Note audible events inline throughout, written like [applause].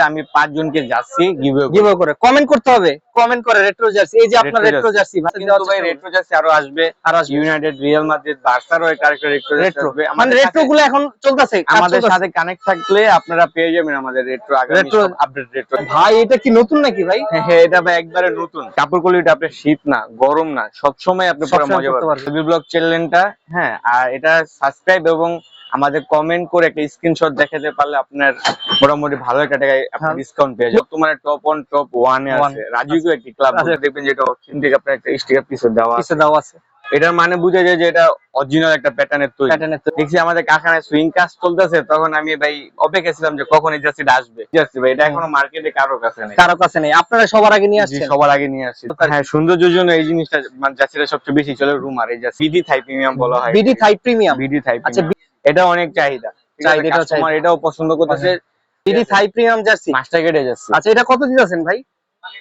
আমি পাঁচ জনকে যাচ্ছি গিভ করে। কমেন্ট করতে হবে। কমেন্ট করে রেট্রো জার্সি এই যে আপনার রেট্রো জার্সি কিন্তু ভাই রেট্রো জার্সি আরও আসবে। আর। ইউনাইটেড রিয়াল মাদ্রিদ বার্সারও এই কারেক্ট রেট্রো রেট্রো মানে রেট্রো গুলো এখন চলতেছে আমাদের সাথে কানেক্ট থাকলে আপনারা পেয়ে যাবেন আমাদের রেট্রো আগামী আপডেট রেট্রো ভাই এটা কি নতুন নাকি ভাই? হ্যাঁ এটা ভাই একবারে নতুন। কাপড় কোয়ালিটি আপনার শীত না গরম না সবসময় আপনি পরে মজা পাবেন। ব্লগ চ্যানেলটা হ্যাঁ। আর এটা সাবস্ক্রাইব এবং আমাদের কমেন্ট করে একটা স্ক্রিনশট দেখাতে পারলে আপনার মোটামুটি ভালো একটা টাকায় আপনি হ্যাঁ। ডিসকাউন্ট পেয়ে যাবেন। তোমার টপ অন টপ ওয়ানে One। আছে রাজুকে একটি ক্লাব আচ্ছা। দেখবেন যেটা অথেন্টিক আপনার একটা স্টিকার পিসে দেওয়া আছে কিছু দাও আছে। এটার মানে বোঝা যায় যে এটা অরিজিনাল একটা প্যাটার্নের তৈরি। দেখছি আমাদের কারখানায় সুইং কাজ চলতেছে। তখন আমি ভাই অপেক্ষা ছিলাম যে কখন এই জার্সিটা আসবে। জার্সি ভাই? এটা এখনও মার্কেটে কারও কাছে নেই। কারও কাছে নেই। আপনারা সবার আগে নিয়ে আসছেন। সবার আগে নিয়ে আসছি। হ্যাঁ সৌন্দর্যের জন্য এই জিনিসটা মানে জার্সিটা সবচেয়ে বেশি চলে রুমার। এই জার্সি বিডি থাই প্রিমিয়াম বলা হয় BD Thai premium BD Thai আচ্ছা, এটা অনেক চাহিদা। চাহিদা, এটাও পছন্দ করতেছে। বিডি সাইপ্রিয়াম প্রিমিয়াম জার্সি মাস্টার কেটে যাচ্ছে আচ্ছা এটা কত দিতেছেন ভাই?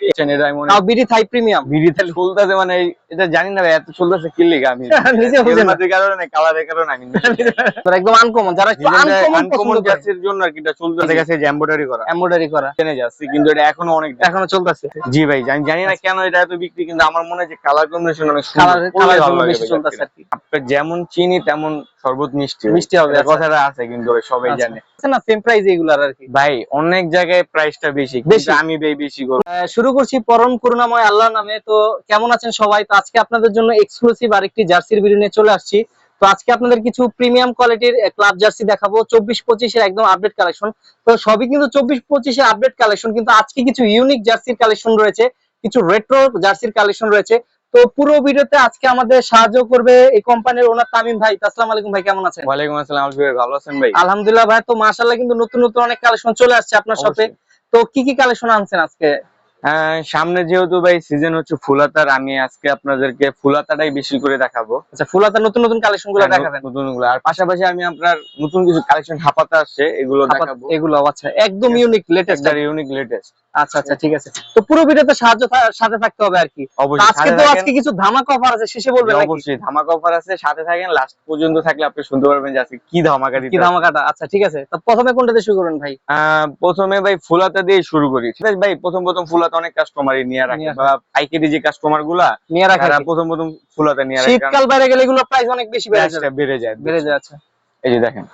এটা আমি মনে BD Thai premium. BD Thai চলতেছে মানে এটা জানি না এত চলতেছে কি লিগা আমি? [laughs] নিজে বুঝে না। কারণে কালারের কারণে আমি [laughs] একদম আনকমন যারা আনকমন আনকমন পছন্দ জন্য আর কি এটা চলতেছে। গেছে এমব্রয়ডারি করা। এমব্রয়ডারি করা। জেনে যাচ্ছি কিন্তু এটা এখনও অনেক এখনও চলতেছে। জি ভাই জানি জানি না কেন এটা এত বিক্রি কিন্তু আমার মনে হয় যে কালার কম্বিনেশন অনেক কালার কালার বেশি চলতেছে আর কি। আপনার যেমন চিনি তেমন শরবত মিষ্টি মিষ্টি হবে, আচ্ছা। কথাটা আছে কিন্তু সবাই আচ্ছা। জানে। না সেম প্রাইস এগুলার আর কি। ভাই অনেক জায়গায় প্রাইসটা বেশি বেশি। আমি বেশি করব। শুরু করছি পরম করুণাময় আল্লাহর নামে। তো কেমন আছেন সবাই? তো আজকে আপনাদের জন্য এক্সক্লুসিভ আরেকটি জার্সির ভিডিও নিয়ে চলে আসছি। তো আজকে আপনাদের কিছু প্রিমিয়াম কোয়ালিটির ক্লাব জার্সি দেখাবো। চব্বিশ পঁচিশের একদম আপডেট কালেকশন তো সবই কিন্তু চব্বিশ পঁচিশের আপডেট কালেকশন কিন্তু আজকে কিছু ইউনিক জার্সির কালেকশন রয়েছে। কিছু রেট্রো জার্সির কালেকশন রয়েছে। তো পুরো ভিডিওতে আজকে আমাদের সাহায্য করবে এই কোম্পানির ওনার তামিম ভাই। আসসালামু আলাইকুম ভাই কেমন আছেন? ওয়ালাইকুম আসসালাম ভালো আছেন ভাই? আলহামদুলিল্লাহ ভাই তো মাশাআল্লাহ কিন্তু নতুন নতুন অনেক কালেকশন চলে আসছে আপনার শপে অবশ্যই। তো কি কি কালেকশন আনছেন আজকে? সামনে যেহেতু ভাই সিজন হচ্ছে ফুলাতার আমি আজকে আপনাদেরকে ফুলাতাটাই বেশি করে দেখাবো। আচ্ছা ফুলাতে নতুন নতুন কালেকশনগুলো হ্যাঁ, দেখাবেন? নতুনগুলো আর পাশাপাশি আমি আপনার নতুন কিছু কালেকশন হাপাতে আসছে এগুলো দেখাবো। এগুলো আচ্ছা একদম ইউনিক লেটেস্ট একটা ইউনিক লেটেস্ট আচ্ছা আচ্ছা ঠিক আছে। তো পুরো ভিডিওতে সাহায্য সাথে থাকতে হবে আর কি। আজকে তো আজকে কিছু ধামাকা অফার আছে শেষে বলবেন নাকি? অবশ্যই ধামাকা অফার আছে সাথে থাকেন। লাস্ট পর্যন্ত থাকলে আপনি শুনতে পারবেন যে আজকে কি ধামাকা কি দিতে। ধামাকাটা? আচ্ছা ঠিক আছে। তো প্রথমে কোনটা দিয়ে শুরু করবেন ভাই? প্রথমে ভাই ফুলাতা দিয়ে শুরু করি। ঠিক আছে ভাই প্রথম প্রথম ফুলাতে অনেক কাস্টমারই নিয়ে রাখে বা পাইকারি যে কাস্টমারগুলা নিয়ে রাখা প্রথম প্রথম ফুলাতে নিয়ে রাখে। শীতকাল বাইরে গেলে এগুলো প্রাইস অনেক বেশি বেড়ে price বেড়ে যায়। বেড়ে যায় আচ্ছা। এই যে দেখেন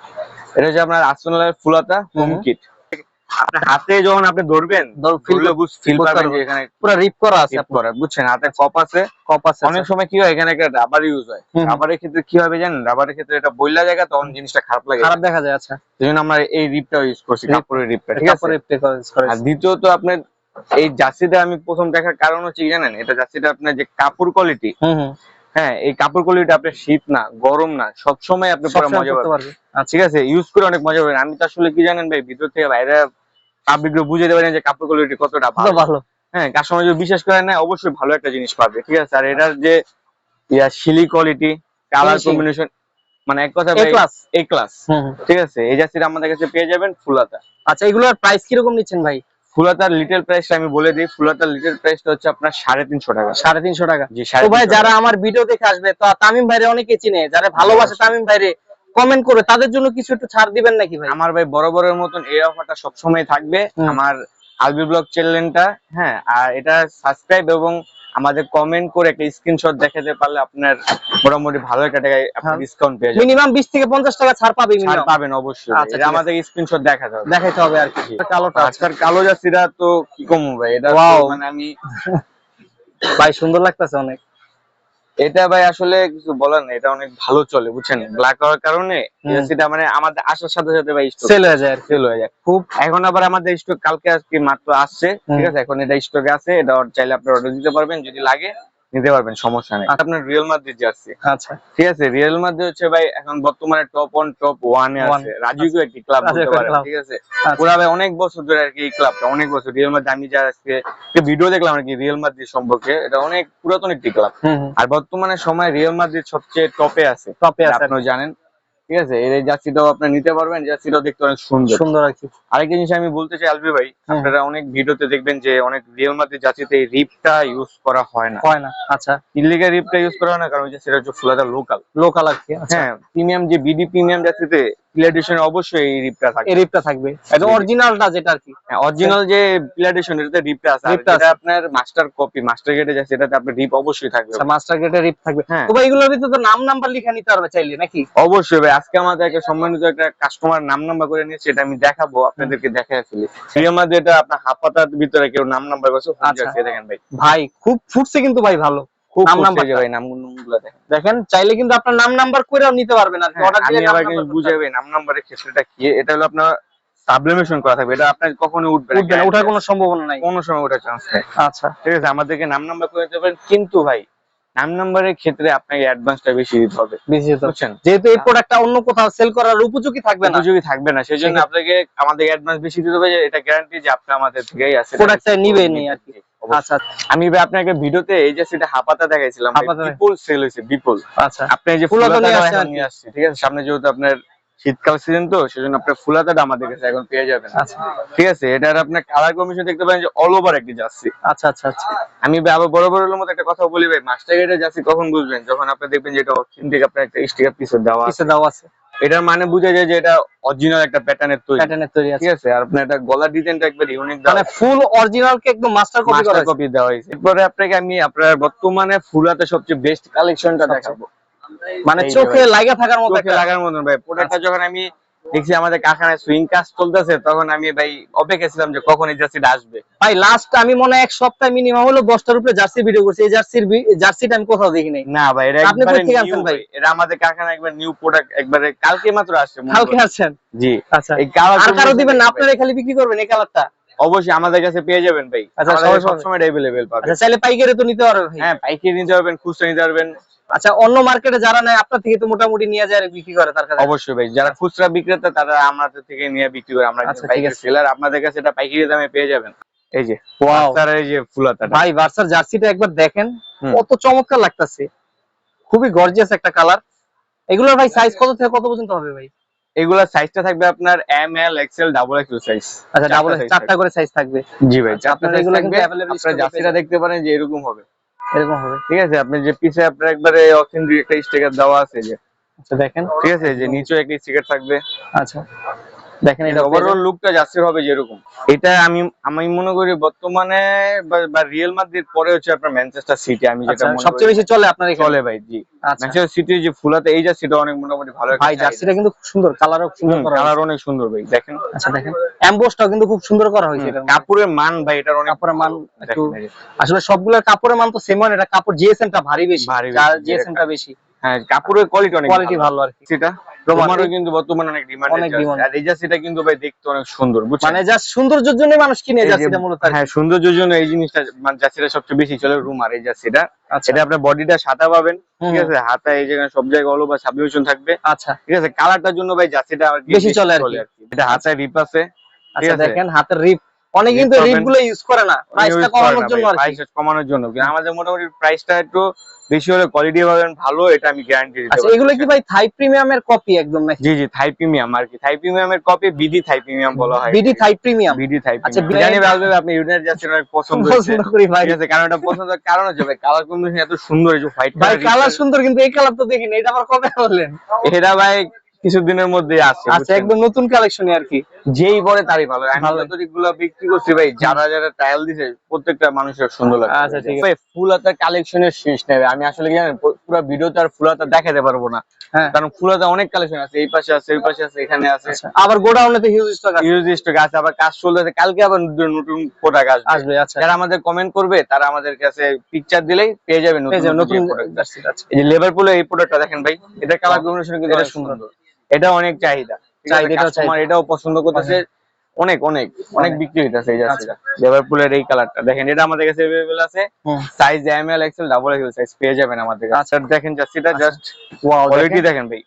এটা হচ্ছে আপনার আসনালের ফুলাতা হোম। কিট আপনার হাতে যখন আপনি ধরবেন ধর- feel ধরলে বুঝ ফিল পাবেন যে এখানে পুরো রিপ করা আছে টিপ বুঝছেন? হাতে কপ আছে। কপ আছে অনেক সময় কি হয় এখানে একটা রাবার ইউজ হয়। রাবারের ক্ষেত্রে কি হবে জানেন? রাবারের ক্ষেত্রে এটা বইলা জায়গা তখন জিনিসটা খারাপ লাগে। খারাপ দেখা যায় আচ্ছা। সেই জন্য আমরা এই রিপটা ইউজ করছি। কাপড়ের রিপটা ঠিক আছে? আর দ্বিতীয়ত আপনার এই জার্সিটা আমি প্রথম দেখার কারণ হচ্ছে কি জানেন? এটা জার্সিটা আপনার যে কাপড় কোয়ালিটি হ্যাঁ এই কাপড় কোয়ালিটি আপনার শীত না গরম না সবসময় আপনি পরে মজা পাবেন। আচ্ছা। ঠিক আছে ইউজ করে অনেক মজা পাবেন। আমি তো আসলে কি জানেন ভাই ভিতর থেকে বাইরে পাবলিক বুঝে দেবেন যে কাপড় কোয়ালিটি কতটা ভালো। ভালো। হ্যাঁ কাস্টমার যদি বিশ্বাস করে না অবশ্যই ভালো একটা জিনিস পাবে ঠিক আছে? আর এটার যে ইয়া শিলি কোয়ালিটি কালার কম্বিনেশন মানে এক কথা এ ভাই ক্লাস এ ক্লাস। ঠিক আছে? এই জার্সিটা আমাদের কাছে পেয়ে যাবেন ফুলাতা আচ্ছা এগুলোর প্রাইস কীরকম নিচ্ছেন ভাই? ফুলাতার লিটার প্রাইসটা আমি বলে দিই ফুলাতার লিটার প্রাইসটা হচ্ছে আপনার সাড়ে তিনশো টাকা। সাড়ে তিনশো টাকা। জি তো ভাই যারা আমার ভিডিও দেখে আসবে তো তামিম ভাইরে অনেকে চিনে যারা ভালোবাসে তামিম ভাইরে কমেন্ট করে তাদের জন্য কিছু একটু ছাড় দিবেন নাকি ভাই? আমার ভাই বড় বড়ের মতন এই অফারটা সবসময় থাকবে। আমার আলবি ব্লগ চ্যানেলটা হ্যাঁ আর এটা সাবস্ক্রাইব এবং আমাদের কমেন্ট করে একটা স্ক্রিনশট দেখাতে পারলে আপনার মোটামুটি ভালো একটা টাকায় আপনি হ্যাঁ। ডিসকাউন্ট পেয়ে যাবেন। মিনিমাম বিশ থেকে পঞ্চাশ টাকা ছাড় পাবেন ছাড় পাবেন অবশ্যই। আচ্ছা, এটা আমাদের স্ক্রিনশট দেখাতে হবে। দেখাতে হবে আর কি। কালোটা আজকাল কালো জার্সিটা তো কি কম ভাই? এটা মানে আমি [laughs] ভাই সুন্দর লাগতেছে অনেক। এটা ভাই আসলে কিছু বলার নেই এটা অনেক ভালো চলে বুঝছেন? ব্ল্যাক হওয়ার কারণে সেটা মানে আমাদের আসার সাথে সাথে ভাই স্টক সেল হয়ে যায় সেল হয়ে যায়। খুব এখন আবার আমাদের স্টক কালকে আজকে মাত্র আসছে ঠিক আছে? এখন এটা স্টকে আছে এটা চাইলে আপনি অর্ডার দিতে পারবেন যদি লাগে। নিতে পারবেন সমস্যা নেই। আপনার রিয়েল মাদ্রিদ জার্সি আচ্ছা। ঠিক আছে রিয়েল মাদ্রিদ হচ্ছে ভাই এখন বর্তমানে টপ ওয়ান টপ ওয়ান এ আছে। রাজুকো একটি ক্লাব বলতে পারেন ঠিক আছে? আচ্ছা। পুরা ভাই অনেক বছর ধরে আর কি এই ক্লাবটা অনেক বছর। রিয়েল মাদ্রিদ আমি যা আজকে একটা ভিডিও দেখলাম আর কি রিয়েল মাদ্রিদ সম্পর্কে এটা অনেক পুরাতন একটি ক্লাব আর বর্তমানে সময় রিয়েল মাদ্রিদ সবচেয়ে টপে আছে। টপে আছে। আপনি জানেন। ঠিক আছে? এর এই জার্সিটাও আপনি নিতে পারবেন জার্সিটাও দেখতে অনেক সুন্দর। সুন্দর আছে আরেকটা জিনিস আমি বলতে চাই আলবি ভাই আপনারা অনেক ভিডিওতে দেখবেন যে অনেক রিয়েল মাদ্রিদ জার্সিতে এই রিপটা ইউজ করা হয় না। হয় না। আচ্ছা। ইলিগাল রিপটা ইউজ করা হয় না কারণ যে সেটা হচ্ছে ফুলাদা লোকাল লোকাল আচ্ছা। হ্যাঁ প্রিমিয়াম যে বিডি প্রিমিয়াম জার্সিতে প্লেডিশন অবশ্যই এই রিপটা থাকে এই রিপটা থাকবে। একদম জি, জি। অরিজিনালটা যেটা আর কি অরিজিনাল যে প্লেডিশন এটাতে রিপটা আছে রিপটা আছে। আপনার মাস্টার কপি মাস্টার গেটে যাচ্ছে এটাতে আপনার রিপ অবশ্যই থাকবে। আচ্ছা মাস্টার গেটের রিপ থাকবে। হ্যাঁ। তো ভাই এগুলোর ভিতরে তো নাম নাম্বার লিখে নিতে পারবে চাইলে নাকি? অবশ্যই ভাই আজকে আমাদের একটা সম্মানিত একটা কাস্টমার নাম নাম্বার করে নিয়েছে এটা আমি দেখাবো আপনাদেরকে দেখাই ফেলি এটা আপনার হাফ পাতার ভিতরে কেউ নাম নাম্বার করছে। আচ্ছা। দেখেন ভাই। ভাই খুব ফুটছে কিন্তু ভাই ভালো। খুব ভাই নামগুলো দেখেন চাইলে কিন্তু আপনার নাম নাম্বার করেও নিতে পারবেন আর হ্যাঁ, অর্ডার দিলে নাম নাম্বার কিন্তু করতে বুঝাই ভাই নাম নাম্বারের ক্ষেত্রটা কি? এটা হলো আপনার সাবলিমেশন করা থাকবে। এটা আপনার কখনো উঠবে না ওঠার কোনো সম্ভাবনা নাই। কোনো সময় ওঠার চান্স নেই। আচ্ছা। ঠিক আছে আমাদেরকে নাম নাম্বার করে দিতে পারেন। কিন্তু ভাই নাম নাম্বারের ক্ষেত্রে আপনাকে অ্যাডভান্সটা বেশি দিতে হবে। বুঝছেন? যেহেতু এই প্রোডাক্টটা অন্য কোথাও সেল করার উপযোগী থাকবে না। উপযোগী থাকবে না সেই জন্য আপনাকে আমাদের অ্যাডভান্স বেশি দিতে হবে। যে এটা গ্যারান্টি যে আপনি আমাদের থেকেই আছে। প্রোডাক্টটা নিবেনই আর কি। আচ্ছা আমি ভাই আপনাকে ভিডিওতে এই যে সেটা হাপাতা দেখাইছিলাম বিপুল সেল হয়েছে বিপুল। আচ্ছা। আপনি যে ফুলাতা নিয়ে আসছি ঠিক আছে? সামনে যেহেতু আপনার শীতকাল সিজন তো সেজন্য আপনার ফুলাতাটা আমাদের কাছে এখন পেয়ে যাবেন। আচ্ছা। ঠিক আছে? এটার আপনার কালার কমিশন দেখতে পারেন যে অল ওভার একটি জার্সি। আচ্ছা আচ্ছা আচ্ছা। আমি ভাই আবার বড় বড় মতো একটা কথা বলি ভাই মাস্টার গেটের জার্সি কখন বুঝবেন? যখন আপনি দেখবেন যে এটা অথেন্টিক আপনার একটা স্টিকার পিসে দেওয়া আছে। পিছে দাও আছে। এটার মানে বোঝা যায় যে এটা অরিজিনাল একটা প্যাটার্নের তৈরি। প্যাটার্নের তৈরি আছে। ঠিক আছে? আর আপনার এটা গলার ডিজাইনটা একবার ইউনিক মানে ফুল অরিজিনাল কে একদম মাস্টার কপি করা কপি দেওয়া হয়েছে। এরপরে আপনাকে আমি আপনার বর্তমানে ফুলাতে সবচেয়ে বেস্ট কালেকশনটা আচ্ছা। দেখাবো। মানে চোখে লাগা থাকার মতো লাগার মতন ভাই। প্রোডাক্টটা যখন আমি দেখছি আমাদের কারখানায় সুইং কাজ চলতেছে তখন আমি ভাই অপেক্ষা ছিলাম যে কখন এই জার্সিটা আসবে। ভাই লাস্ট আমি মনে হয় এক সপ্তাহ মিনিমাম হলো দশটার উপরে জার্সি ভিডিও করছি এই জার্সির জার্সিটা আমি কোথাও দেখি নাই। না ভাই এটা আপনি কোথা থেকে আনছেন ভাই? এটা আমাদের কারখানায় একবার নিউ প্রোডাক্ট একবারে কালকে মাত্র আসছে কালকে আসছেন? জি। আচ্ছা। এই কালার আর কারও দিবেন না আপনারা খালি বিক্রি করবেন এই কালারটা অবশ্যই আমাদের কাছে পেয়ে যাবেন ভাই। আচ্ছা, সবসময় অ্যাভেলেবেল পাবেন। আচ্ছা চাইলে পাইকারি তো নিতে পারবে ভাই? হ্যাঁ পাইকারি নিতে পারবেন খুচরা নিতে পারবেন। আচ্ছা অন্য মার্কেটে যারা নেয় আপনার থেকে তো মোটামুটি নিয়ে যায় বিক্রি করে তার কাছে? অবশ্যই ভাই যারা খুচরা বিক্রেতা তারা আমাদের থেকে নিয়ে বিক্রি করে আমরা আচ্ছা, পাইকারি সেলার আপনাদের কাছে এটা পাইকারি দামে পেয়ে যাবেন। এই যে এই যে ফুলাতাটা ভাই ভার্সার জার্সিটা একবার দেখেন কত চমৎকার লাগতাছে। খুবই গর্জিয়াস একটা কালার এগুলোর ভাই সাইজ কত থেকে কত পর্যন্ত হবে ভাই? এগুলা সাইজটা থাকবে আপনার M L XL double XL size আচ্ছা ডাবল চারটা করে সাইজ থাকবে। জি ভাই আপনার চারটা আপনারা সাইজ এগুলো থাকবে। আপনারা জার্সিটা দেখতে পারেন যে এরকম হবে। এরকম হবে। ঠিক আছে আপনি যে পিছে আপনার একবারে অথেন্টিক একটা স্টিকার দেওয়া আছে যে। আচ্ছা দেখেন। ঠিক আছে যে নিচেও একটা স্টিকার থাকবে। আচ্ছা। দেখেন এটা ওভারঅল লুকটা জার্সির হবে যেরকম। এটা আমি আমি মনে করি বর্তমানে বা- রিয়েল মাদ্রিদ পরে হচ্ছে আপনার ম্যানচেস্টার সিটি আমি যেটা আচ্ছা মনে সবচেয়ে বেশি চলে আপনার চলে ভাই জি। আচ্ছা। ম্যানচেস্টার সিটি যে ফুলাতে এই জার্সিটা অনেক মোটামুটি ভালো ভাই জার্সিটা কিন্তু খুব সুন্দর কালারও সুন্দর করা কালার অনেক সুন্দর ভাই দেখেন। আচ্ছা দেখেন। এমবোসটাও কিন্তু খুব সুন্দর করা হয়েছে মধ্যে। কাপড়ের মান ভাই এটার অনেক কাপড়ের মান একটু। আসলে সবগুলোর কাপড়ের মান তো সেম এটা কাপড় জিএসএমটা ভারী বেশি। ভারী জিএসএমটা বেশি। হ্যাঁ কাপড়ের কোয়ালিটি অনেক কোয়ালিটি ভালো। আর কি। সেটা রোমারও কিন্তু বর্তমানে অনেক ডিমান্ড অনেক। আর এই জার্সিটা কিন্তু ভাই দেখতে অনেক সুন্দর বুঝছেন? মানে যা সৌন্দর্যের জন্য মানুষ কিনে যাচ্ছে মূলত হ্যাঁ সৌন্দর্যের জন্য এই জিনিসটা মানে জার্সিটা সবচেয়ে বেশি চলে রুমার এই জার্সিটা। আচ্ছা। এটা আপনার বডিটা সাদা পাবেন ঠিক আছে? হাতা এই জায়গায় সব জায়গায় অল ওভার সাবলিউশন থাকবে। আচ্ছা। ঠিক আছে? কালারটার জন্য ভাই জার্সিটা আর বেশি চলে আর কি। এটা হাতায় রিপ আছে আচ্ছা। দেখেন হাতের রিপ অনেক কিন্তু। রিপগুলো ইউজ করে না। প্রাইসটা কমানোর জন্য আর কি। Price কমানোর জন্য। আমাদের মোটামুটি প্রাইসটা একটু বেশি হলে কোয়ালিটি পাবেন ভালো এটা আমি গ্যারান্টি দিতে আচ্ছা এগুলো কি ভাই থাই প্রিমিয়ামের কপি একদম নাকি? জি জি থাই প্রিমিয়াম আর কি। থাই প্রিমিয়ামের কপি বিডি থাই প্রিমিয়াম বলা হয়। BD Thai premium BD Thai আচ্ছা, জানি ভালো আপনি ইউনাইটেড জার্সি অনেক পছন্দ পছন্দ করি ভাই। ঠিক আছে কারণ এটা পছন্দ কারণ হচ্ছে ভাই কালার কম্বিনেশন এত সুন্দর এই যে হোয়াইট ভাই কালার সুন্দর কিন্তু এই কালার তো দেখিনি এটা আবার কবে বললেন এটা ভাই কিছুদিনের মধ্যে আসছে আচ্ছা একদম নতুন কালেকশন আর কি? যেই পরে তারই ভালো। যতটুকু বিক্রি করছি ভাই যারা যারা ট্রায়াল দিছে প্রত্যেকটা মানুষের সুন্দর লাগে আচ্ছা, ঠিক আছে। ভাই ফুল কালেকশনের শেষ নেবে আমি আসলে কি জানেন পুরো ভিডিওতে আর ফুল হাতা দেখাতে পারব না। হ্যাঁ। কারণ ফুল হাতা অনেক কালেকশন আছে এই পাশে আছে এই পাশে আছে এখানে আছে। আচ্ছা, আবার গোডাউনে তো হিউজ স্টক আছে। ইউজ স্টক আছে আবার কাজ চলতেছে কালকে আবার নতুন নতুন প্রোডাক্ট আসবে। আসবে আচ্ছা। যারা আমাদের কমেন্ট করবে তারা আমাদের কাছে পিকচার দিলেই পেয়ে যাবে নতুন নতুন আছে এই যে লিভারপুলের এই প্রোডাক্টটা দেখেন ভাই এটা কালার কম্বিনেশন কিন্তু এটা সুন্দর। সুন্দর এটা অনেক চাহিদা ঠিক আছে, চাহিদা, এটাও customer এটাও পছন্দ করতেছে অনেক অনেক অনেক অনেক। বিক্রি হইতাছে এই আচ্ছা। জার্সিটা লিভারপুলের এই কালারটা দেখেন এটা আমাদের কাছে अवेलेबल আছে হুম size M L XL double XL size পেয়ে যাবেন আমাদের কাছে আচ্ছা দেখেন জার্সিটা আচ্ছা। জাস্ট ওয়াও কোয়ালিটি দেখেন ভাই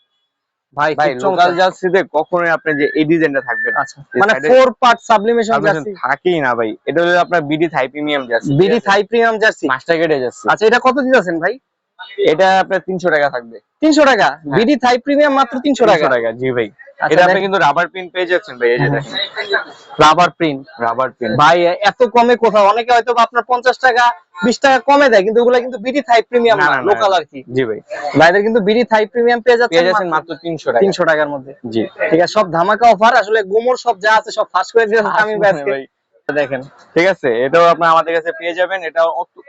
ভাই ভাই খুব লোকাল চমৎকার। জার্সিতে কখনোই আপনি যে এই ডিজাইনটা থাকবে না আচ্ছা এই মানে side A- four part sublimation Sublimation jersey থাকেই না ভাই এটা হলো আপনার BD Thai premium jersey BD Thai premium jersey master গেটে জার্সি আচ্ছা এটা কত দিতেছেন ভাই এটা আপনার তিনশো টাকা থাকবে। তিনশো টাকা? বিডি থাই প্রিমিয়াম মাত্র তিনশো টাকা? টাকা জি ভাই। এটা আপনি কিন্তু রাবার পিন পেয়ে যাচ্ছেন ভাই এই যে দেখেন। রাবার প্রিন্ট রাবার পিন ভাই এত কমে কোথাও? অনেকে হয়তো আপনার পঞ্চাশ টাকা বিশ টাকা কমে দেয় কিন্তু ওগুলা কিন্তু বিডি থাই প্রিমিয়াম না না না লোকাল আর কি। জি ভাই। ভাইদের কিন্তু বিডি থাই প্রিমিয়াম পেয়ে পেয়ে যাচ্ছেন যাচ্ছেন মাত্র টাকা। টাকার মধ্যে। জি। ঠিক আছে সব ধামাকা অফার আসলে গোমর সব যা আছে সব ফাঁস করে দিয়েছে আমি ভাই। দেখেন। ঠিক আছে? এটাও আপনি আমাদের কাছে পেয়ে যাবেন এটা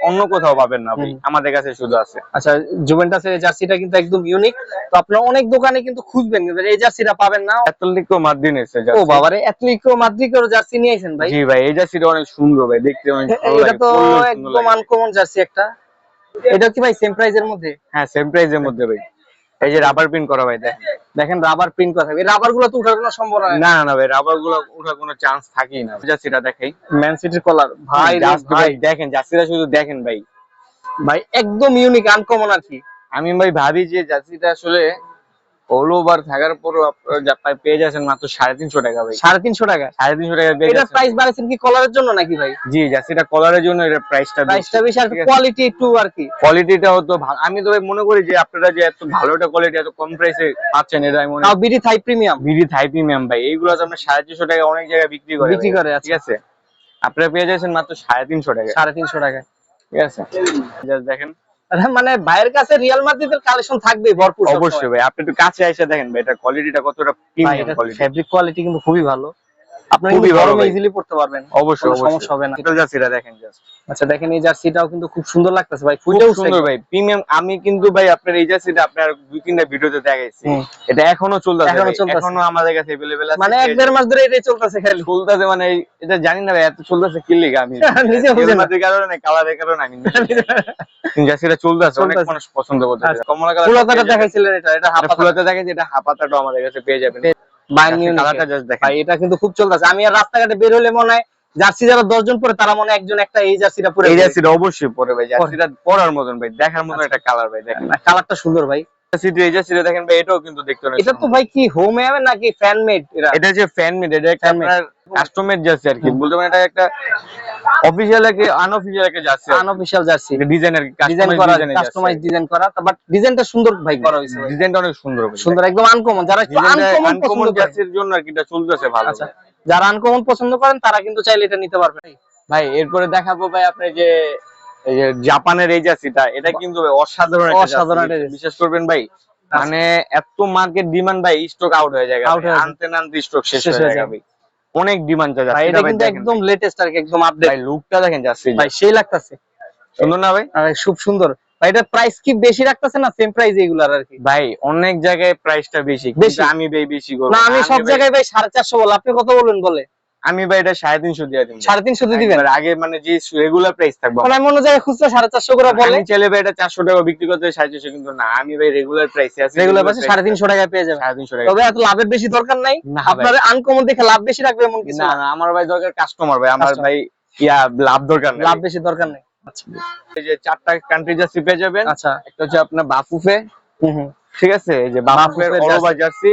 অন্য কোথাও পাবেন না আমাদের কাছে শুধু আছে। আচ্ছা জুভেন্টাসের এই জার্সিটা কিন্তু একদম ইউনিক তো আপনারা অনেক দোকানে কিন্তু খুঁজবেন কিন্তু এই জার্সিটা পাবেন না। অ্যাথলেটিকো মাদ্রিদ এসে ও বাবারে অ্যাথলেটিকো মাদ্রিদের জার্সি নিয়ে আইছেন ভাই? জি ভাই এই জার্সিটা অনেক সুন্দর ভাই দেখতে অনেক ভালো এটা তো একদম আনকমন জার্সি একটা। এটা কি ভাই সেম প্রাইজের মধ্যে? হ্যাঁ সেম প্রাইসের মধ্যে ভাই। এই যে রাবার পিন করা ভাই দেখেন। রাবার প্রিন্ট করা থাকবে রাবারগুলো তো উঠার কোনো সম্ভাবনা না না ভাই রাবারগুলো উঠার কোনো চান্স থাকেই না। জার্সিটা দেখাই। ম্যান সিটির কলার ভাই ভাই ভাই দেখেন জার্সিটা শুধু দেখেন ভাই। ভাই একদম ইউনিক আনকমন আর কি। আমি ভাই ভাবি যে জার্সিটা আসলে অল ওভার থাকার পরও আপনারা পেয়ে যাচ্ছেন মাত্র সাড়ে তিনশো টাকা ভাই। সাড়ে তিনশো টাকা? সাড়ে তিনশো টাকা পেয়ে এটা প্রাইস বাড়াইছেন কি কলারের জন্য নাকি ভাই? জি জার্সিটা কলারের জন্য এটা প্রাইসটা প্রাইসটা বেশি আর কোয়ালিটি একটু আর কি। কোয়ালিটিটাও তো আমি তো ভাই মনে করি যে আপনারা যে এত ভালো একটা কোয়ালিটি এত কম প্রাইসে পাচ্ছেন এটা আমি মনে তাও BD Thai premium BD Thai premium ভাই এইগুলো তো আমরা সাড়ে তিনশো টাকা অনেক জায়গায় বিক্রি করে বিক্রি। করে, ঠিক আছে? আপনারা পেয়ে যাচ্ছেন মাত্র সাড়ে তিনশো টাকা সাড়ে তিনশো টাকা ঠিক আছে? Just দেখেন। মানে ভাইয়ের কাছে রিয়াল মাদ্রিদের কালেকশন থাকবে ভরপুর অবশ্যই ভাই আপনি একটু কাছে এসে দেখেন ভাই এটা কোয়ালিটিটা কতটা প্রিমিয়াম কোয়ালিটি ফেব্রিক কোয়ালিটি কিন্তু খুবই ভালো। আপনি খুবই খুবই ভালো গরমে ভাই। ইজিলি পড়তে পারবেন অবশ্যই কোনো অবশ্যই সমস্যা হবে না এটা জাস্ট এটা দেখেন জাস্ট আচ্ছা দেখেন এই জার্সিটাও কিন্তু খুব সুন্দর লাগতেছে ভাই খুব ফুটেও সুন্দর ভাই প্রিমিয়াম আমি কিন্তু ভাই আপনার এই জার্সিটা আপনার দুই তিনটা ভিডিওতে দেখাইছি হুম। এটা এখনো চলতেছে এখনো ভাই। চলতেছে। এখনো আমাদের কাছে अवेलेबल আছে মানে এক দেড় মাস ধরে এটাই চলতেছে খালি চলতেছে মানে এই- এটা জানি না ভাই এত চলতেছে কি লিগা আমি [laughs] নিজে বুঝি না। এর কারণে কালারের কারণে আমি [laughs] জার্সিটা চলতেছে অনেক চলতেছে। মানুষ পছন্দ করতেছে আচ্ছা। কমলা কালার ফুলতাটা দেখাইছিলেন এটা এটা হাফা ফুলাতে দেখে যেটা হাপাতাটাও আমাদের কাছে পেয়ে যাবেন জাস্ট ভাই এটা কিন্তু খুব চলতেছে। আমি আর রাস্তাঘাটে বের হলে মনে হয় জার্সি যারা দশজন পরে তারা মনে একজন একটা এই জার্সিটা পরে এই জার্সিটা অবশ্যই পরে ভাই জার্সিটা পরার মতন ভাই দেখার মতন একটা কালার ভাই দেখেন। কালারটা সুন্দর ভাই। দেখেন ভাই এটাও কিন্তু দেখতে এটা তো ভাই কি হোম নাকি ফ্যান মেড এটা যে ফ্যান মেড এটা একটা কাস্টমার জার্সি আর কি বলতে পারেন এটা একটা অফিসিয়াল একটা আনঅফিসিয়াল একটা জার্সি আনঅফিশিয়াল জার্সি ডিজাইনের ডিজাইন করা কাস্টমাইজ ডিজাইন করা। বাট ডিজাইনটা সুন্দর ভাই। করা ভাই। ডিজাইনটা অনেক সুন্দর। সুন্দর একদম আনকমন যারা আনকমন জার্সির জন্য আর কি এটা চলতেছে ভালো আচ্ছা যারা আনকমন পছন্দ করেন তারা কিন্তু চাইলে এটা নিতে পারবে। ভাই এরপরে দেখাবো ভাই আপনি যে এই যে জাপানের এই জার্সিটা এটা কিন্তু অসাধারণ অসাধারণ। বিশ্বাস করবেন ভাই মানে এত মার্কেট ডিমান্ড ভাই স্টক আউট হয়ে যায়। আনতে না আনতে স্টক শেষ হয়ে যায়। ভাই। অনেক ডিমান্ড যাচ্ছে। এটা কিন্তু একদম লেটেস্ট আর একদম আপডেট ভাই লুকটা দেখেন জার্সি ভাই সেই লাগতাছে। সুন্দর না ভাই? আর খুব সুন্দর। ভাই এটা প্রাইস কি বেশি রাখতেছে না সেম প্রাইস এগুলার আর কি? ভাই অনেক জায়গায় প্রাইসটা বেশি বেশি। বেশি? আমি বেশি করব না আমি সব জায়গায় ভাই সাড়ে চারশো বল আপনি কত বলবেন বলে? আমি ভাই এটা সাড়ে তিনশো দিয়ে দিব সাড়ে তিনশো দিয়ে দিবেন? আগে মানে যে রেগুলার প্রাইস থাকব। মানে আমি অন্য জায়গায় খুচরা সাড়ে চারশো করে বলে। চাইলে ভাই এটা চারশো টাকা বিক্রি করতে সাড়ে চারশো কিন্তু না আমি ভাই রেগুলার প্রাইসে আছি। রেগুলার পাশে সাড়ে তিনশো টাকায় পেয়ে যাবেন। সাড়ে তিনশো টাকা তবে এত লাভের বেশি দরকার নাই। আপনার আনকমন দেখে লাভ বেশি রাখবে এমন কিছু না না। আমার ভাই দরকার কাস্টমার ভাই। আমার ভাই ইয়া লাভ দরকার নেই। লাভ বেশি দরকার নেই। আচ্ছা এই যে চারটা কান্ট্রি জার্সি পেয়ে যাবেন। আচ্ছা। একটা হচ্ছে আপনার বাফুফে। হুম হুম। ঠিক আছে? এই যে বাফুফের অলওভার জার্সি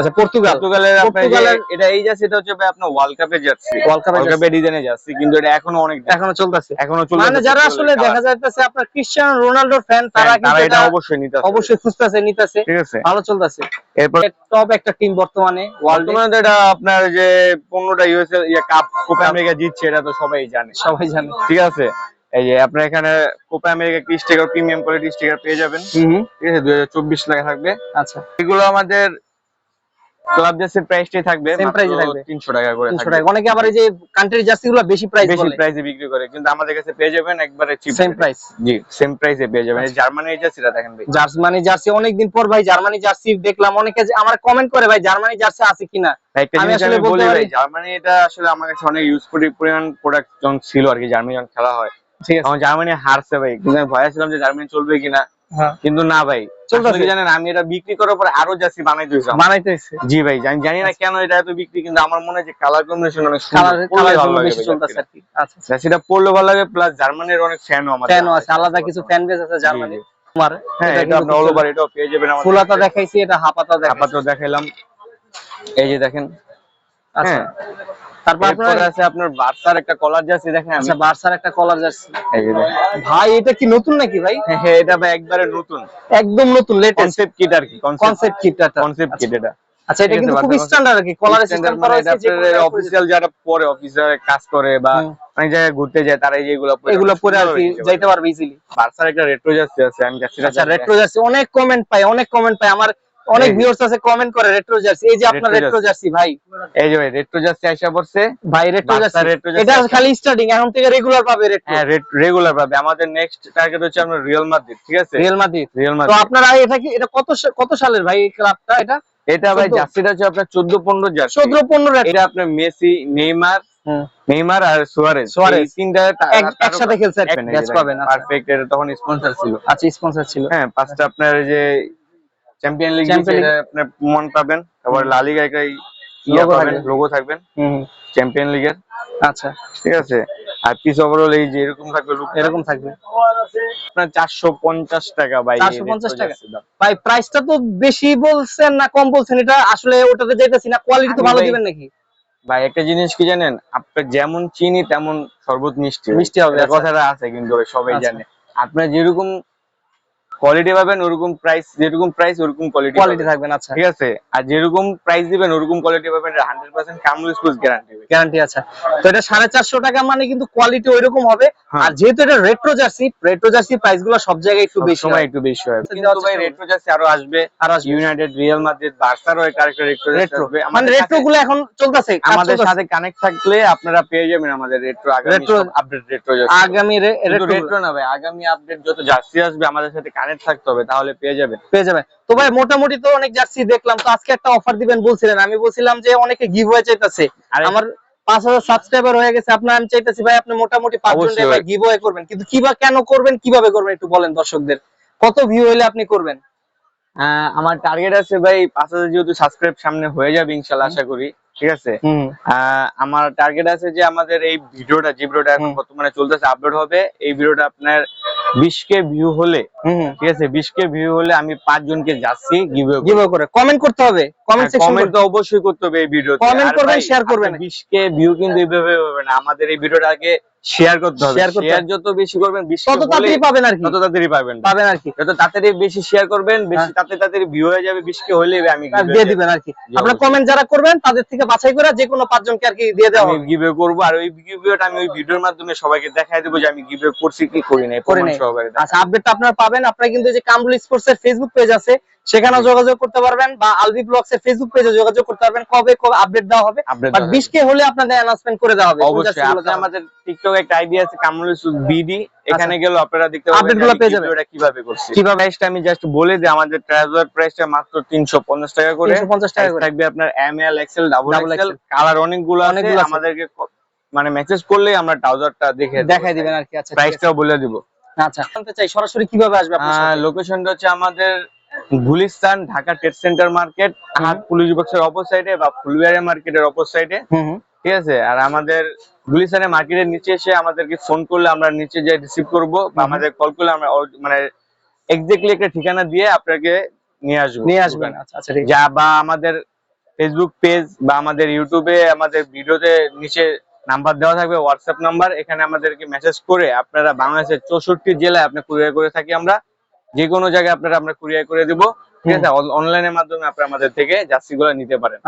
আচ্ছা পর্তুগাল। পর্তুগালের আপনার যে- পর্তুগালের- এটা এই জার্সি এটা হচ্ছে আপনার ওয়ার্ল্ড কাপের জার্সি। ওয়ার্ল্ড কাপের ডিজাইনের জার্সি। কিন্তু এটা এখনও অনেক এখনও চলতেছে। এখনও চলছে মানে যারা আসলে দেখা যাইতেছে আপনার ক্রিশ্চিয়ানো রোনাল্ডোর ফ্যান তারা কিন্তু এটা অবশ্যই নিতে হবে। অবশ্যই খুঁজতেছে নিতেছে। ঠিক আছে। ভালো চলতেছে। এরপর টপ একটা টিম বর্তমানে বর্তমানে এটা আপনার যে পনেরোটা ইউএস ইয়ে কাপ কোপা আমেরিকা জিতছে এটা তো সবাই জানে। সবাই জানে। ঠিক আছে? এই যে আপনার এখানে কোপা আমেরিকা কি স্টিকার প্রিমিয়াম কোয়ালিটি স্টিকার পেয়ে যাবেন। ঠিক আছে দুই হাজার চব্বিশ লেখা থাকবে। আচ্ছা। এগুলো আমাদের ক্লাব জার্সির প্রাইসটাই থাকবে price এ থাকবে। তিনশো টাকা করে থাকবে। টাকা। অনেকে আবার এই যে কান্ট্রির জার্সি গুলো বেশি প্রাইস বেশি প্রাইসে বিক্রি করে। কিন্তু আমাদের কাছে পেয়ে যাবেন একবারে চিপ সেম প্রাইস জি সেম প্রাইসে পেয়ে যাবেন। এই জার্মানি জার্সিটা দেখেন ভাই। জার্মানি জার্সি অনেকদিন পর ভাই জার্মানি জার্সি দেখলাম। অনেকে আমার কমেন্ট করে ভাই জার্মানি জার্সি আছে কিনা? আমি আসলে বলি ভাই জার্মানি এটা আসলে আমার কাছে অনেক ইউজফুল পরিমাণ প্রোডাক্ট যখন ছিল আর কি জার্মানি যখন খেলা হয়। ঠিক আছে। জার্মানি হারছে ভাই। কিন্তু ভয় ছিলাম যে জার্মানি চলবে কিনা। হ্যাঁ। কিন্তু না ভাই জানেন আমি এটা বিক্রি করার পর আরও জার্সি বানাইতে হয়েছে বানাইতে হয়েছে। জি ভাই জানি জানি না কেন এটা এত বিক্রি কিন্তু আমার মনে হয় যে কালার কম্বিনেশন অনেক কালার কালার ভালো লাগে বেশি ভাই চলতেছে আর কি। আচ্ছা। আচ্ছা জার্সিটা ভালো লাগে প্লাস জার্মানির অনেক ফ্যানও ফ্যানও আছে। আলাদা কিছু ফ্যান বেস আছে জার্মানি জি। তোমার? হ্যাঁ এটা আপনি অল ওভার এটাও পেয়ে যাবেন আমাদের ফুলাতা দেখাইছি এটা হাপাতা আপাতত দেখাইলাম। এই যে দেখেন। আচ্ছা। হ্যাঁ। তারপর আপনার আছে আপনার বার্সার একটা কলার জার্সি দেখেন আচ্ছা বার্সার একটা কলার জার্সি এই যে দেখেন। ভাই এটা কি নতুন নাকি ভাই? হ্যাঁ, হ্যাঁ, এটা ভাই একবারে নতুন। একদম নতুন লেটেস্ট কনসেপ্ট কিট আর কি কনসেপ্ট কিটটা কনসেপ্ট কিট এটা। আচ্ছা এটা কিন্তু খুব স্ট্যান্ডার্ড আর কি কলার সিস্টেম করা মানে হয়েছে যে অফিসিয়াল যারা পরে কাজ করে বা অনেক জায়গায় ঘুরতে যায় তারা এই যে এগুলো পরে আর কি যাইতে পারবে ইজিলি বার্সার একটা রেট্রো জার্সি আছে আমি জার্সিটা আচ্ছা রেট্রো জার্সি অনেক কমেন্ট পাই অনেক কমেন্ট পাই। আমার অনেক। ভিউয়ার্স আছে কমেন্ট করে রেট্রো জার্সি এই যে আপনার রেট্রো জার্সি ভাই। এই যে ভাই রেট্রো জার্সি আইসা পড়ছে। ভাই রেট্রো জার্সি এটা খালি স্টার্টিং এখন থেকে রেগুলার পাবে রেট্রো হ্যাঁ রেগুলার পাবে। আমাদের নেক্সট টার্গেট হচ্ছে আমরা রিয়াল মাদ্রিদ ঠিক আছে? রিয়াল মাদ্রিদ রিয়াল তো মাদ্রিদ আপনারা এটা কি এটা কত কত সালের ভাই এই ক্লাবটা এটা? এটা ভাই জার্সিটা হচ্ছে আপনার 14 15 জার্সি 14 15 রেট এটা আপনার মেসি নেইমার নেইমার আর সুয়ারেজ। সুয়ারেজ। তিনটা একসাথে খেলছে ম্যাচ পাবেন আচ্ছা। পারফেক্ট এটা তখন স্পন্সর ছিল। আচ্ছা স্পন্সর ছিল। হ্যাঁ পাঁচটা আপনার এই যে চ্যাম্পিয়ন লিগ আপনার মন পাবেন তারপর লা লিগা একটা পাবেন লোগো থাকবেন চ্যাম্পিয়ন লিগের আচ্ছা। ঠিক আছে? আর পিস ওভারঅল এই যে এরকম থাকবে এরকম থাকবে। আপনার 450 টাকা ভাই এই 450 টাকা? ভাই প্রাইসটা তো বেশি বলছেন না কম বলছেন এটা আসলে ওটাতে যাইতেছি না। কোয়ালিটি তো ভালো দিবেন নাকি? ভাই একটা জিনিস কি জানেন? আপনার যেমন চিনি তেমন শরবত মিষ্টি। মিষ্টি হবে, আচ্ছা। কথাটা আছে কিন্তু সবাই আচ্ছা। জানে। আপনার যেরকম কোয়ালিটি পাবেন ওরকম প্রাইস যেরকম প্রাইস ওরকম কোয়ালিটি কোয়ালিটি থাকবেন আচ্ছা। ঠিক আছে? আর যেরকম প্রাইস দিবেন ওরকম কোয়ালিটি পাবেন hundred percent Kamrul school guarantee guarantee আছে তো এটা সাড়ে চারশো টাকা মানে কিন্তু কোয়ালিটি ওইরকম হবে। হ্যাঁ। আর যেহেতু এটা রেট্রো জার্সি রেট্রো জার্সি প্রাইসগুলো সব জায়গায় একটু বেশি সময় একটু বেশি হয়। কিন্তু ভাই রেট্রো জার্সি আরও আসবে। আর। ইউনাইটেড রিয়াল মাদ্রিদ বার্সারও একটা আরেকটা রেট্রো রেট্রো আসবে। মানে আমাদের রেট্রো গুলো এখন চলতেছে আমাদের সাথে কানেক্ট থাকলে আপনারা পেয়ে যাবেন আমাদের রেট্রো আগামী আপডেট রেট্রো জার্সি আগামী রেট্রো না ভাই আগামী আপডেট যত জার্সি আসবে আমাদের সাথে কানেক্ট থাকতে হবে তাহলে পেয়ে যাবেন। পেয়ে যাবেন। তো ভাই মোটামুটি তো অনেক জার্সি দেখলাম। তো আজকে একটা অফার দিবেন বলছিলেন। আমি বলছিলাম যে অনেকে গিভ হয়ে চাইতেছে। আরে- আমার পাঁচ হাজার সাবস্ক্রাইবার হয়ে গেছে। আপনার আমি চাইতেছি ভাই আপনি মোটামুটি পাঁচজন ভাই ভাই। গিভ করবেন। কিন্তু কিবা কেন করবেন কীভাবে করবেন একটু বলেন দর্শকদের। কত ভিউ হইলে আপনি করবেন? আমার টার্গেট আছে ভাই পাঁচ হাজার যেহেতু সাবস্ক্রাইব সামনে হয়ে যাবে ইনশাল্লাহ আশা করি। ঠিক আছে? আমার টার্গেট আছে যে আমাদের এই ভিডিওটা যে ভিডিওটা এখন বর্তমানে চলতেছে আপলোড হবে। এই ভিডিওটা আপনার বিশ কে ভিউ হলে ঠিক আছে? বিশকে ভিউ হলে আমি পাঁচ জনকে যাচ্ছি গিভওয়ে গিভ করে। কমেন্ট করতে হবে। কমেন্ট সেকশন কমেন্ট তো অবশ্যই করতে হবে এই ভিডিওতে কমেন্ট করবেন, শেয়ার করবেন। বিশকে ভিউ কিন্তু এইভাবে হবে না। আমাদের এই ভিডিওটাকে শেয়ার করতে হবে শেয়ার যত বেশি করবেন বিশ তত তাড়াতাড়ি পাবেন আর কি। তত তাড়াতাড়ি পাবেন। পাবেন আর কি। যত তাড়াতাড়ি বেশি শেয়ার করবেন বেশি হ্যাঁ। তাড়াতাড়ি তাড়াতাড়ি ভিউ হয়ে যাবে বিশ কে হলে আমি দিয়ে দিবেন আর কি। আপনার। কমেন্ট যারা করবেন তাদের থেকে বাছাই করে যে কোনো পাঁচজনকে আর কি দিয়ে দেওয়া আমি গিভওয়ে করব আর ওই গিভওয়েটা আমি ওই ভিডিওর মাধ্যমে সবাইকে দেখাই দেবো যে আমি গিভওয়ে করছি কি করি নাই করে প্রমাণ আচ্ছা আপডেটটা আপনারা পাবেন। আপনারা কিন্তু যে কামরুল স্পোর্টস এর ফেসবুক পেজ আছে সেখানেও যোগাযোগ করতে পারবেন বা আলবি ব্লগস এর ফেসবুক পেজে যোগাযোগ করতে পারবেন। কবে কবে আপডেট দেওয়া হবে? বাট 20 কে হলে আপনাদের অ্যানাউন্সমেন্ট করে দেওয়া হবে। অবশ্যই। আমাদের টিকটক একটা আইডিয়া আছে কামরুল বিডি এখানে গেলে আপনারা দেখতে পাবেনগুলো পেয়ে যাবেন। ভিডিওটা কীভাবে করছি। কীভাবে? প্রাইসটা আমি জাস্ট বলে দিই আমাদের ট্রাউজার প্রাইসটা মাত্র 350 টাকা করে। 350 টাকা করে। থাকবে আপনার M L XL double XL colour অনেকগুলো আছে। আমাদেরকে মানে মেসেজ করলেই আমরা ট্রাউজারটা দেখে দেখাই দিবেন আর কি। আচ্ছা প্রাইসটাও বলে দিব। আচ্ছা। জানতে চাই সরাসরি কীভাবে আসবে আপনার? লোকেশনটা হচ্ছে আমাদের Gulistan Dhaka trade centre market হাট পুলিশ বক্সের অপর সাইডে বা ফুলবিয়ারি মার্কেটের অপর সাইডে। ঠিক আছে? আর আমাদের গুলিস্তানের মার্কেটের নিচে এসে আমাদেরকে ফোন করলে আমরা নিচে যে রিসিভ করব বা আমাদের কল করলে আমরা মানে এক্স্যাক্টলি একটা ঠিকানা দিয়ে আপনাকে নিয়ে আসব। নিয়ে আসবেন। আচ্ছা আচ্ছা। যা বা আমাদের ফেসবুক পেজ বা আমাদের ইউটিউবে আমাদের ভিডিওতে নিচে নাম্বার দেওয়া থাকবে হোয়াটসঅ্যাপ নাম্বার এখানে আমাদেরকে মেসেজ করে আপনারা বাংলাদেশের চৌষট্টি জেলায় আপনি কুরিয়ার করে থাকি আমরা। যে কোনো জায়গায় আপনারা আমরা কুরিয়ার করে দিব। ঠিক আছে? অনলাইনের মাধ্যমে আপনারা আমাদের থেকে জার্সিগুলো নিতে পারেন।